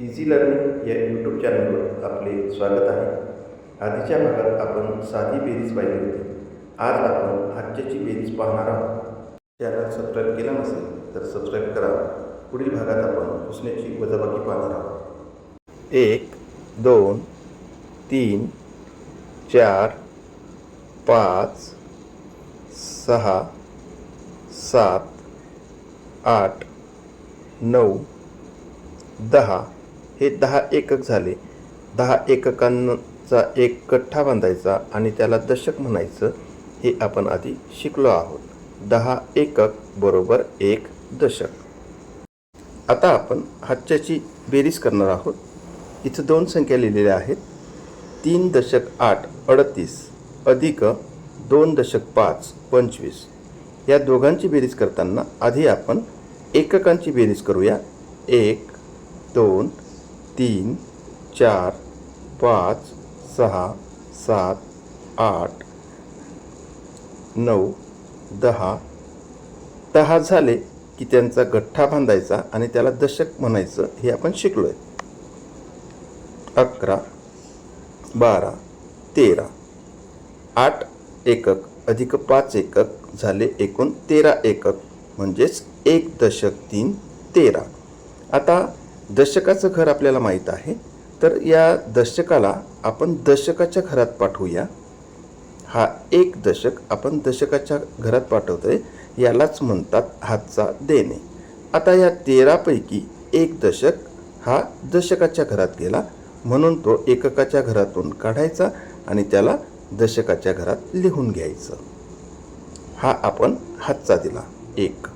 Easy learning या YouTube चॅनलवर आपले स्वागत आहे. आधीच्या भागात आपण साधी बेरीज पाहिली होती. आज आपण आजच्याची बेरीज पाहणार आहोत. चॅनल सबस्क्राईब केला नसेल तर सबस्क्राईब करा. पुढील भागात आपण पुसण्याची वजाबाकी पाहणार आहोत. एक दोन तीन चार पाच सहा सात आठ नऊ दहा हे दहा एकक झाले. दहा एककांचा एक कठ्ठा बांधायचा आणि त्याला दशक म्हणायचं हे आपण आधी शिकलो आहोत. दहा एकक बरोबर एक दशक. आता आपण हातच्याची बेरीज करणार आहोत. इथं दोन संख्या लिहिलेल्या आहेत. तीन दशक आठ अडतीस अधिक दोन दशक पाच पंचवीस. या दोघांची बेरीज करताना आधी आपण एककांची बेरीज करूया. एक दोन तीन चार पाच सहा सात आठ नऊ दहा. दहा झाले की त्यांचा गठ्ठा बांधायचा आणि त्याला दशक म्हणायचं हे आपण शिकलो आहे अकरा बारा तेरा. आठ एकक अधिक पाच एकक झाले एकूण तेरा एकक म्हणजेच एक दशक तीन तेरा. आता दशकाचं घर आपल्याला माहीत आहे. तर या दशकाला आपण दशकाच्या घरात पाठवूया. हा एक दशक आपण दशकाच्या घरात पाठवतो आहे यालाच म्हणतात हातचा देणे. आता या तेरापैकी एक दशक हा दशकाच्या घरात गेला. म्हणून तो एककाच्या घरातून काढायचा आणि त्याला दशकाच्या घरात लिहून घ्यायचं. हा आपण हातचा दिला. एक.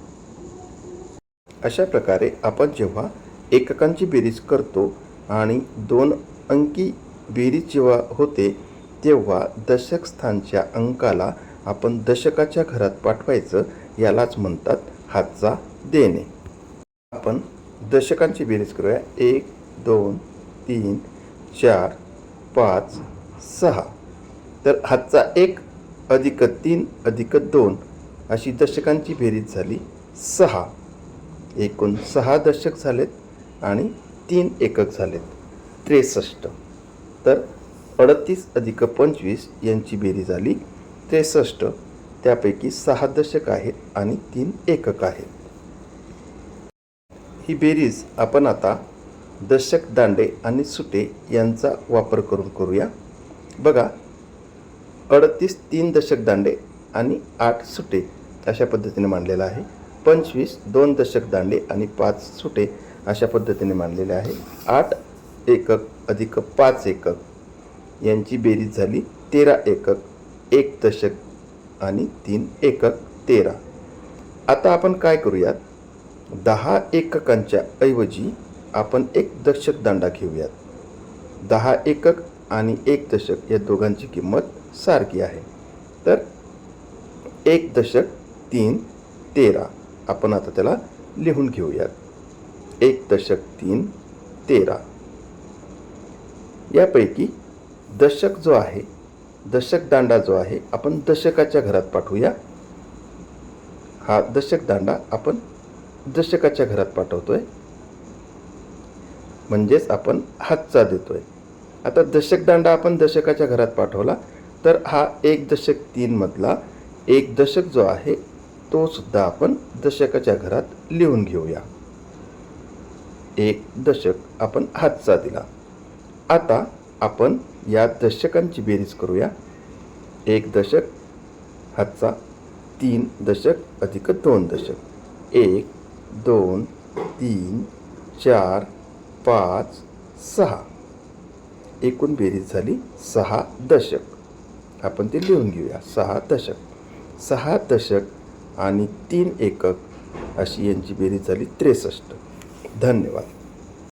अशा प्रकारे आपण जेव्हा एककांची बेरीज करतो आणि दोन अंकी बेरीज जेव्हा होते तेव्हा दशक स्थानच्या अंकाला आपण दशकाच्या घरात पाठवायचं यालाच म्हणतात हातचा देणे. आपण दशकांची बेरीज करूया. एक दोन तीन चार पाच सहा. तर हातचा एक अधिक तीन अधिक दोन अशी दशकांची बेरीज झाली सहा. एकूण सहा दशक झालेत. आणि तीन एकक झालेत. त्रेसष्ट. तर अडतीस अधिक पंचवीस यांची बेरी झाली. त्रेसष्ट त्यापैकी सहा दशक आहेत आणि तीन एकक आहेत. ही बेरीज आपण आता दशक दांडे आणि सुटे यांचा वापर करून करूया. बघा अडतीस तीन दशक दांडे आणि आठ सुटे अशा पद्धतीने मांडलेलं आहे. पंचवीस दोन दशक दांडे आणि पाच सुटे अशा पद्धतीने मांडलेले आहे. आठ एकक अधिक पाच एकक. यांची बेरीज झाली तेरा एकक एक दशक आणि तीन एकक तेरा. आता आपण काय करूयात? दहा एककांच्या ऐवजी आपण एक दशक दांडा घेऊयात. दहा एकक आणि एक दशक या दोघांची किंमत सारखी आहे. तर एक दशक तीन तेरा. आपण आता त्याला लिहून घेऊयात. एक दशक तीन तेरा. यापैकी दशक जो आहे दशक दांडा जो आहे आपण दशकाच्या घरात पाठवूया. हा दशक दांडा आपण दशकाच्या घरात पाठवतोय. म्हणजेच आपण हातचा देतोय. आता दशक दांडा आपण दशकाच्या घरात पाठवला तर हा एक दशक तीनमधला एक दशक जो आहे तो सुद्धा आपण दशकाच्या घरात लिहून घेऊया. एक दशक आपण हातचा दिला. आता आपण या दशकांची बेरीज करूया. एक दशक हातचा तीन दशक अधिक दोन दशक. एक दोन तीन चार पाच सहा. एकूण बेरीज झाली सहा दशक. आपण ते लिहून घेऊया. सहा दशक. सहा दशक आणि तीन एकक अशी यांची बेरीज झाली त्रेसष्ट. धन्यवाद